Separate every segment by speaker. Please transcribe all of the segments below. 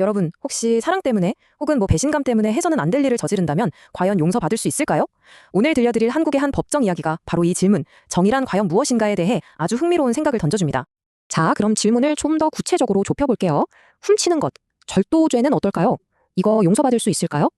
Speaker 1: 여러분, 혹시 사랑 때문에 혹은 뭐 배신감 때문에 해서는 안 될 일을 저지른다면 과연 용서받을 수 있을까요? 오늘 들려드릴 한국의 한 법정 이야기가 바로 이 질문, 정의란 과연 무엇인가에 대해 아주 흥미로운 생각을 던져줍니다.
Speaker 2: 자, 그럼 질문을 좀 더 구체적으로 좁혀볼게요. 훔치는 것, 절도죄는 어떨까요? 이거 용서받을 수 있을까요?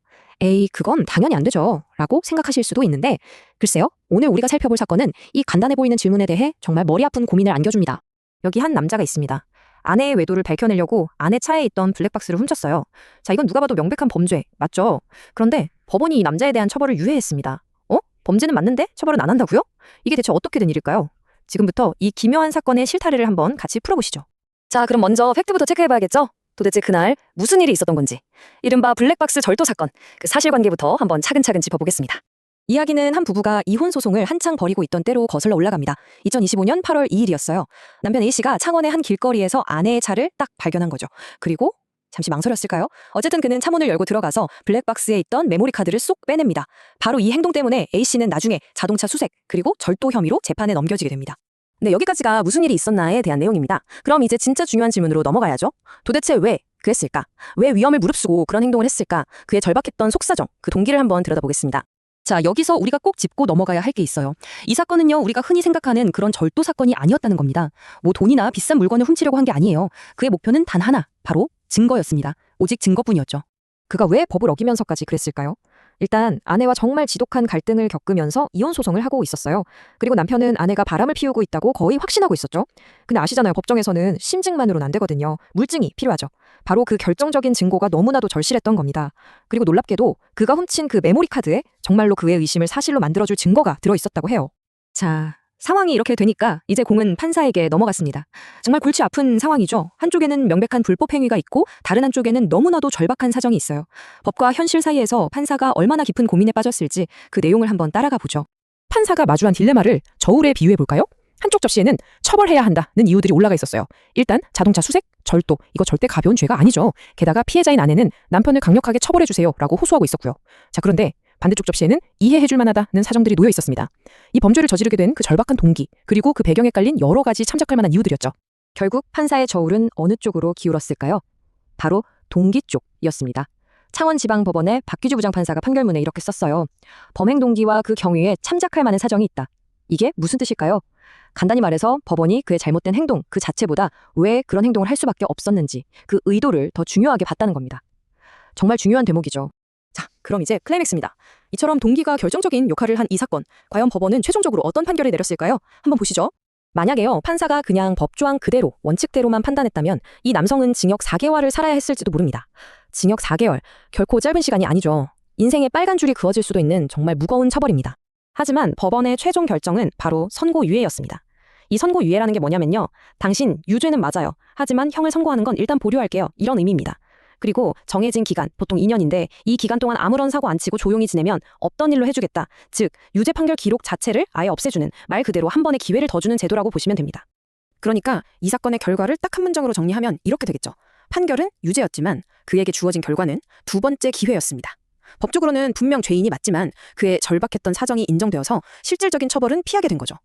Speaker 2: 에이, 그건 당연히 안 되죠. 라고 생각하실 수도 있는데, 글쎄요, 오늘 우리가 살펴볼 사건은 이 간단해 보이는 질문에 대해 정말 머리 아픈 고민을 안겨줍니다.
Speaker 1: 여기 한 남자가 있습니다. 아내의 외도를 밝혀내려고 아내 차에 있던 블랙박스를 훔쳤어요. 자, 이건 누가 봐도 명백한 범죄, 맞죠? 그런데 법원이 이 남자에 대한 처벌을 유예했습니다. 어? 범죄는 맞는데 처벌은 안 한다고요? 이게 대체 어떻게 된 일일까요? 지금부터 이 기묘한 사건의 실타래를 한번 같이 풀어보시죠. 자, 그럼 먼저 팩트부터 체크해봐야겠죠? 도대체 그날 무슨 일이 있었던 건지. 이른바 블랙박스 절도 사건, 그 사실관계부터 한번 차근차근 짚어보겠습니다. 이야기는 한 부부가 이혼 소송을 한창 벌이고 있던 때로 거슬러 올라갑니다. 2025년 8월 2일이었어요. 남편 A씨가 창원의 한 길거리에서 아내의 차를 딱 발견한 거죠. 그리고 잠시 망설였을까요? 어쨌든 그는 차 문을 열고 들어가서 블랙박스에 있던 메모리 카드를 쏙 빼냅니다. 바로 이 행동 때문에 A씨는 나중에 자동차 수색 그리고 절도 혐의로 재판에 넘겨지게 됩니다. 네, 여기까지가 무슨 일이 있었나에 대한 내용입니다. 그럼 이제 진짜 중요한 질문으로 넘어가야죠. 도대체 왜 그랬을까? 왜 위험을 무릅쓰고 그런 행동을 했을까? 그의 절박했던 속사정, 그 동기를 한번 들여다보겠습니다. 자, 여기서 우리가 꼭 짚고 넘어가야 할 게 있어요. 이 사건은요, 우리가 흔히 생각하는 그런 절도 사건이 아니었다는 겁니다. 뭐 돈이나 비싼 물건을 훔치려고 한 게 아니에요. 그의 목표는 단 하나, 바로 증거였습니다. 오직 증거뿐이었죠. 그가 왜 법을 어기면서까지 그랬을까요? 일단 아내와 정말 지독한 갈등을 겪으면서 이혼 소송을 하고 있었어요. 그리고 남편은 아내가 바람을 피우고 있다고 거의 확신하고 있었죠. 근데 아시잖아요. 법정에서는 심증만으로는 안 되거든요. 물증이 필요하죠. 바로 그 결정적인 증거가 너무나도 절실했던 겁니다. 그리고 놀랍게도 그가 훔친 그 메모리 카드에 정말로 그의 의심을 사실로 만들어줄 증거가 들어 있었다고 해요. 자, 상황이 이렇게 되니까 이제 공은 판사에게 넘어갔습니다. 정말 골치 아픈 상황이죠. 한쪽에는 명백한 불법 행위가 있고 다른 한쪽에는 너무나도 절박한 사정이 있어요. 법과 현실 사이에서 판사가 얼마나 깊은 고민에 빠졌을지 그 내용을 한번 따라가 보죠. 판사가 마주한 딜레마를 저울에 비유해 볼까요? 한쪽 접시에는 처벌해야 한다는 이유들이 올라가 있었어요. 일단 자동차 수색, 절도, 이거 절대 가벼운 죄가 아니죠. 게다가 피해자인 아내는 남편을 강력하게 처벌해 주세요라고 호소하고 있었고요. 자, 그런데 반대쪽 접시에는 이해해 줄 만하다는 사정들이 놓여 있었습니다. 이 범죄를 저지르게 된 그 절박한 동기, 그리고 그 배경에 깔린 여러 가지 참작할 만한 이유들이었죠. 결국 판사의 저울은 어느 쪽으로 기울었을까요? 바로 동기 쪽이었습니다. 창원지방법원의 박규주 부장판사가 판결문에 이렇게 썼어요. 범행 동기와 그 경위에 참작할 만한 사정이 있다. 이게 무슨 뜻일까요? 간단히 말해서 법원이 그의 잘못된 행동 그 자체보다 왜 그런 행동을 할 수밖에 없었는지 그 의도를 더 중요하게 봤다는 겁니다. 정말 중요한 대목이죠. 자, 그럼 이제 클라이맥스입니다. 이처럼 동기가 결정적인 역할을 한 이 사건, 과연 법원은 최종적으로 어떤 판결을 내렸을까요? 한번 보시죠. 만약에요, 판사가 그냥 법조항 그대로, 원칙대로만 판단했다면 이 남성은 징역 4개월을 살아야 했을지도 모릅니다. 징역 4개월, 결코 짧은 시간이 아니죠. 인생의 빨간 줄이 그어질 수도 있는 정말 무거운 처벌입니다. 하지만 법원의 최종 결정은 바로 선고유예였습니다. 이 선고유예라는 게 뭐냐면요. 당신 유죄는 맞아요. 하지만 형을 선고하는 건 일단 보류할게요. 이런 의미입니다. 그리고 정해진 기간, 보통 2년인데 이 기간 동안 아무런 사고 안 치고 조용히 지내면 없던 일로 해주겠다. 즉, 유죄 판결 기록 자체를 아예 없애주는 말 그대로 한 번의 기회를 더 주는 제도라고 보시면 됩니다. 그러니까 이 사건의 결과를 딱 한 문장으로 정리하면 이렇게 되겠죠. 판결은 유죄였지만 그에게 주어진 결과는 두 번째 기회였습니다. 법적으로는 분명 죄인이 맞지만 그의 절박했던 사정이 인정되어서 실질적인 처벌은 피하게 된 거죠.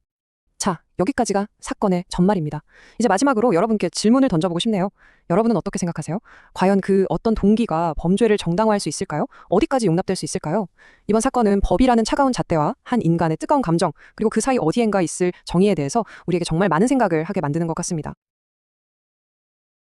Speaker 1: 자, 여기까지가 사건의 전말입니다. 이제 마지막으로 여러분께 질문을 던져보고 싶네요. 여러분은 어떻게 생각하세요? 과연 그 어떤 동기가 범죄를 정당화할 수 있을까요? 어디까지 용납될 수 있을까요? 이번 사건은 법이라는 차가운 잣대와 한 인간의 뜨거운 감정, 그리고 그 사이 어디엔가 있을 정의에 대해서 우리에게 정말 많은 생각을 하게 만드는 것 같습니다.